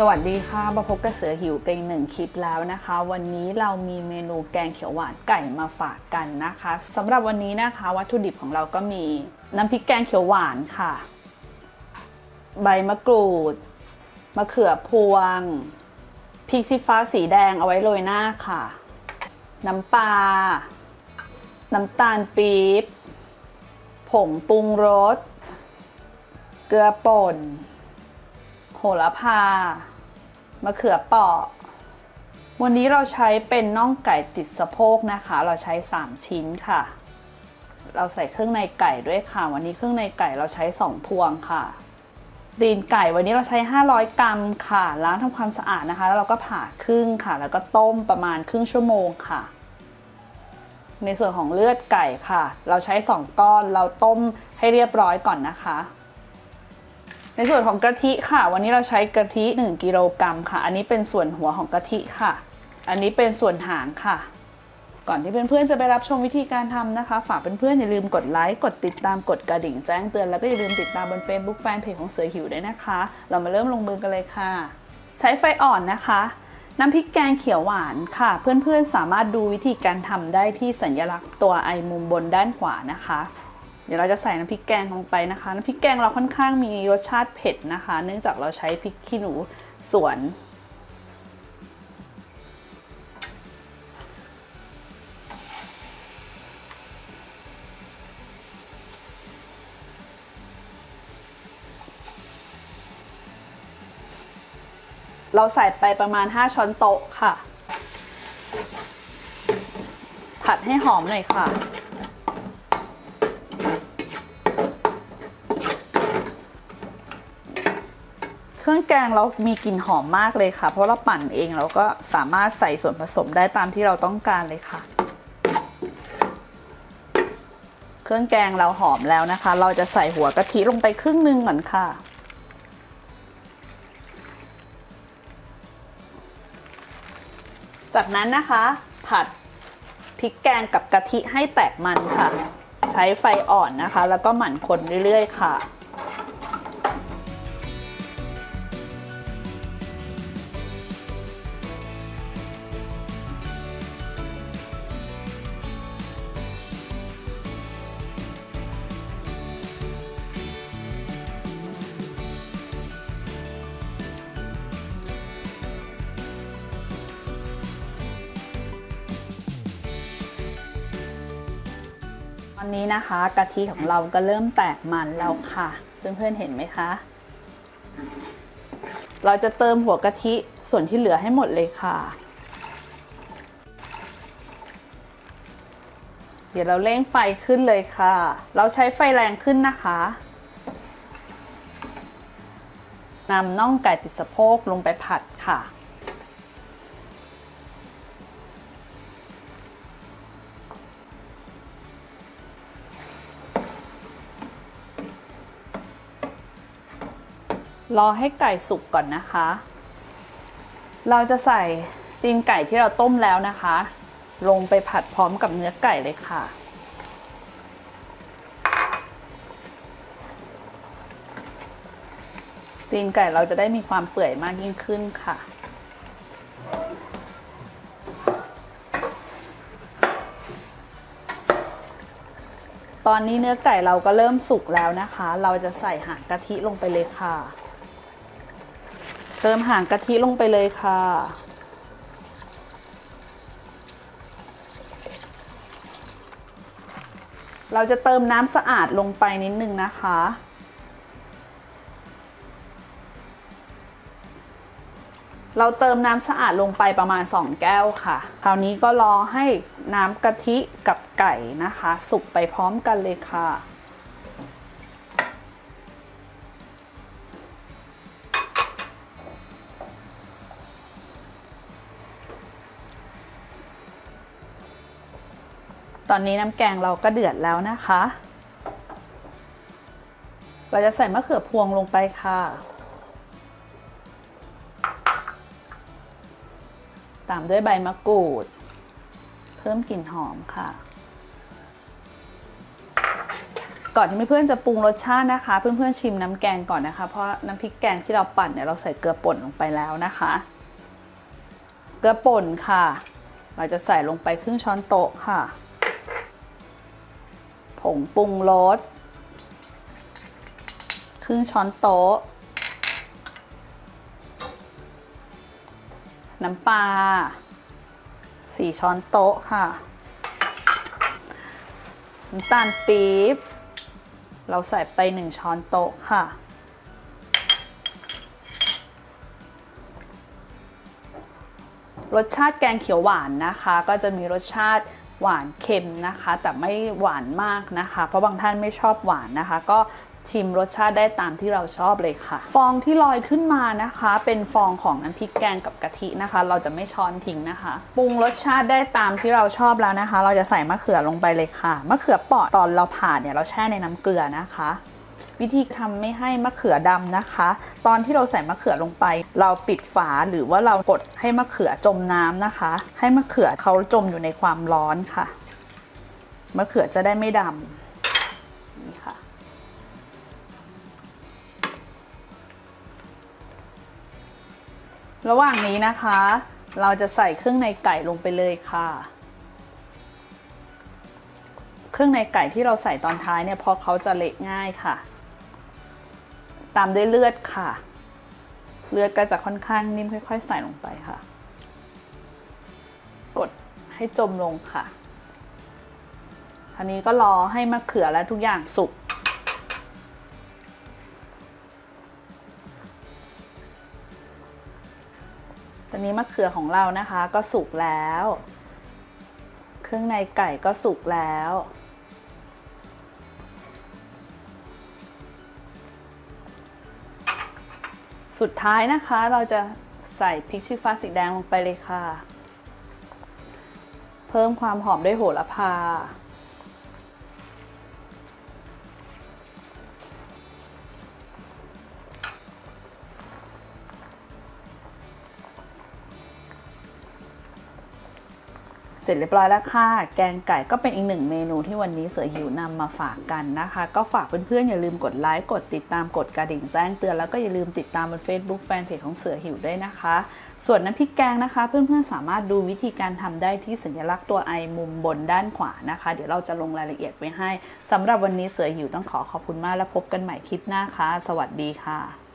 สวัสดีค่ะมาพบกับเสือหิวเป็นหนึ่งคลิปแล้วนะคะ วันนี้เรามีเมนูแกงเขียวหวานไก่มาฝากกันนะคะสำหรับวันนี้นะคะวัตถุดิบของเราก็มีน้ำพริกแกงเขียวหวานค่ะ ใบมะกรูดมะเขือพวงพริกชี้ฟ้าสีแดงเอาไว้โรยหน้าค่ะ น้ำปลาน้ำตาลปี๊บผงปรุงรส เกลือป่น โหระพามะเขือเปาะวันนี้เราใช้เป็นน่องไก่ติดสะโพกนะคะ เราใช้ 3 ชิ้นค่ะ เราใส่เครื่องในไก่ด้วยค่ะ วันนี้เครื่องในไก่เราใช้ 2 พวงค่ะตีนไก่วันนี้เราใช้ 500 กรัมค่ะล้างทำความสะอาดนะคะ แล้วเราก็ผ่าครึ่งค่ะ แล้วก็ต้มประมาณครึ่งชั่วโมงค่ะ ในส่วนของเลือดไก่ค่ะ เราใช้ 2 ก้อนเราต้มให้เรียบร้อยก่อนนะคะ ในส่วนของกะทิค่ะ วันนี้เราใช้กะทิ 1กิโลกรัมค่ะ อันนี้เป็นส่วนหัวของกะทิค่ะ อันนี้เป็นส่วนหางค่ะ ก่อนที่เพื่อนๆจะไปรับชมวิธีการทำนะคะ ฝากเพื่อนๆอย่าลืมกดไลค์กดติดตามกดกระดิ่งแจ้งเตือนแล้วก็อย่าลืมติดตามบน Facebook แฟนเพจของเสือหิวด้วยนะคะ เรามาเริ่มลงมือกันเลยค่ะ ใช้ไฟอ่อนนะคะน้ำพริกแกงเขียวหวานค่ะ เพื่อนๆสามารถดูวิธีการทำได้ที่สัญลักษณ์ตัวไอมุมบนด้านขวานะคะ เดี๋ยวเราจะใส่น้ำพริกแกงลงไปนะคะ น้ำพริกแกงเราค่อนข้างมีรสชาติเผ็ดนะคะ เนื่องจากเราใช้พริกขี้หนูสวน เราใส่ไปประมาณ 5 ช้อนโต๊ะค่ะ ผัดให้หอมหน่อยค่ะ เครื่องแกงเรามีกลิ่นหอมมากเลยค่ะ เพราะเราปั่นเองเราก็สามารถใส่ส่วนผสมได้ตามที่เราต้องการเลยค่ะ เครื่องแกงเราหอมแล้วนะคะ เราจะใส่หัวกะทิลงไปครึ่งหนึงก่อนค่ะจากนั้นนะคะ ผัดพริกแกงกับกะทิให้แตกมันค่ะ ใช้ไฟอ่อนนะคะ แล้วก็หมั่นคนเรื่อยๆค่ะ ตอนนี้นะคะกะทิของเราก็เริ่มแตกมันแล้วค่ะ เพื่อนๆเห็นไหมคะ เราจะเติมหัวกะทิส่วนที่เหลือให้หมดเลยค่ะ เดี๋ยวเราเร่งไฟขึ้นเลยค่ะ เราใช้ไฟแรงขึ้นนะคะนำน่องไก่ติดสะโพกลงไปผัดค่ะ รอให้ไก่สุกก่อนนะคะ เราจะใส่ตีนไก่ที่เราต้มแล้วนะคะ ลงไปผัดพร้อมกับเนื้อไก่เลยค่ะ ตีนไก่เราจะได้มีความเปื่อยมากยิ่งขึ้นค่ะตอนนี้เนื้อไก่เราก็เริ่มสุกแล้วนะคะ เราจะใส่หางกะทิลงไปเลยค่ะ เติมหางกะทิลงไปเลยค่ะ เราจะเติมน้ำสะอาดลงไปนิดนึงนะคะ เราเติมน้ำสะอาดลงไปประมาณ 2 แก้วค่ะ คราวนี้ก็รอให้น้ำกะทิกับไก่นะคะ สุกไปพร้อมกันเลยค่ะ ตอนนี้น้ำแกงเราก็เดือดแล้วนะคะ เราจะใส่มะเขือพวงลงไปค่ะ ตามด้วยใบมะกรูด เพิ่มกลิ่นหอมค่ะ ก่อนที่เพื่อนๆจะปรุงรสชาตินะคะ เพื่อนๆชิมน้ำแกงก่อนนะคะ เพราะน้ำพริกแกงที่เราปั่นเนี่ยเราใส่เกลือป่นลงไปแล้วนะคะ เกลือป่นค่ะ เราจะใส่ลงไปครึ่งช้อนโต๊ะค่ะ งปรุงรสครึ่งช้อนโต๊ะ น้ำปลาสี่ช้อนโต๊ะค่ะ น้ำตาลปี๊บ เราใส่ไปหนึ่งช้อนโต๊ะค่ะ รสชาติแกงเขียวหวานนะคะ ก็จะมีรสชาติ หวานเค็มนะคะ แต่ไม่หวานมากนะคะ เพราะบางท่านไม่ชอบหวานนะคะ ก็ชิมรสชาติได้ตามที่เราชอบเลยค่ะ ฟองที่ลอยขึ้นมานะคะ เป็นฟองของน้ำพริกแกงกับกะทินะคะ เราจะไม่ช้อนทิ้งนะคะ ปรุงรสชาติได้ตามที่เราชอบแล้วนะคะ เราจะใส่มะเขือลงไปเลยค่ะมะเขือเปราะตอนเราผ่าเนี่ยเราแช่ในน้ำเกลือนะคะ วิธีทำไม่ให้มะเขือดำนะคะ ตอนที่เราใส่มะเขือลงไป เราปิดฝาหรือว่าเรากดให้มะเขือจมน้ำนะคะ ให้มะเขือเขาจมอยู่ในความร้อนค่ะมะเขือจะได้ไม่ดำนี่ค่ะ ระหว่างนี้นะคะ เราจะใส่เครื่องในไก่ลงไปเลยค่ะ เครื่องในไก่ที่เราใส่ตอนท้ายเนี่ยเพราะเขาจะเละง่ายค่ะ ตามด้วยเลือดค่ะ เลือดก็จะค่อนข้างนิ่มค่อย ๆ ใส่ลงไปค่ะ กดให้จมลงค่ะทีนี้ก็รอให้มะเขือและทุกอย่างสุก ตอนนี้มะเขือของเรานะคะก็สุกแล้ว เครื่องในไก่ก็สุกแล้ว สุดท้ายนะคะเราจะใส่พริกชี้ฟ้าสีแดงลงไปเลยค่ะ เพิ่มความหอมด้วยโหระพา เสร็จเรียบร้อยแล้วค่ะ แกงไก่ก็เป็นอีกหนึ่งเมนูที่วันนี้เสือหิวนำมาฝากกันนะคะ ก็ฝากเพื่อนๆอย่าลืมกดไลค์ กดติดตาม กดกระดิ่งแจ้งเตือน แล้วก็อย่าลืมติดตามบน Facebook แฟนเพจของเสือหิวด้วยนะคะ ส่วนน้ำพริกแกงนะคะ เพื่อนๆสามารถดูวิธีการทำได้ที่สัญลักษณ์ตัวไอมุมบนด้านขวานะคะ เดี๋ยวเราจะลงรายละเอียดไว้ให้สำหรับวันนี้เสือหิวต้องขอขอบคุณมากและพบกันใหม่คลิปหน้าค่ะ สวัสดีค่ะ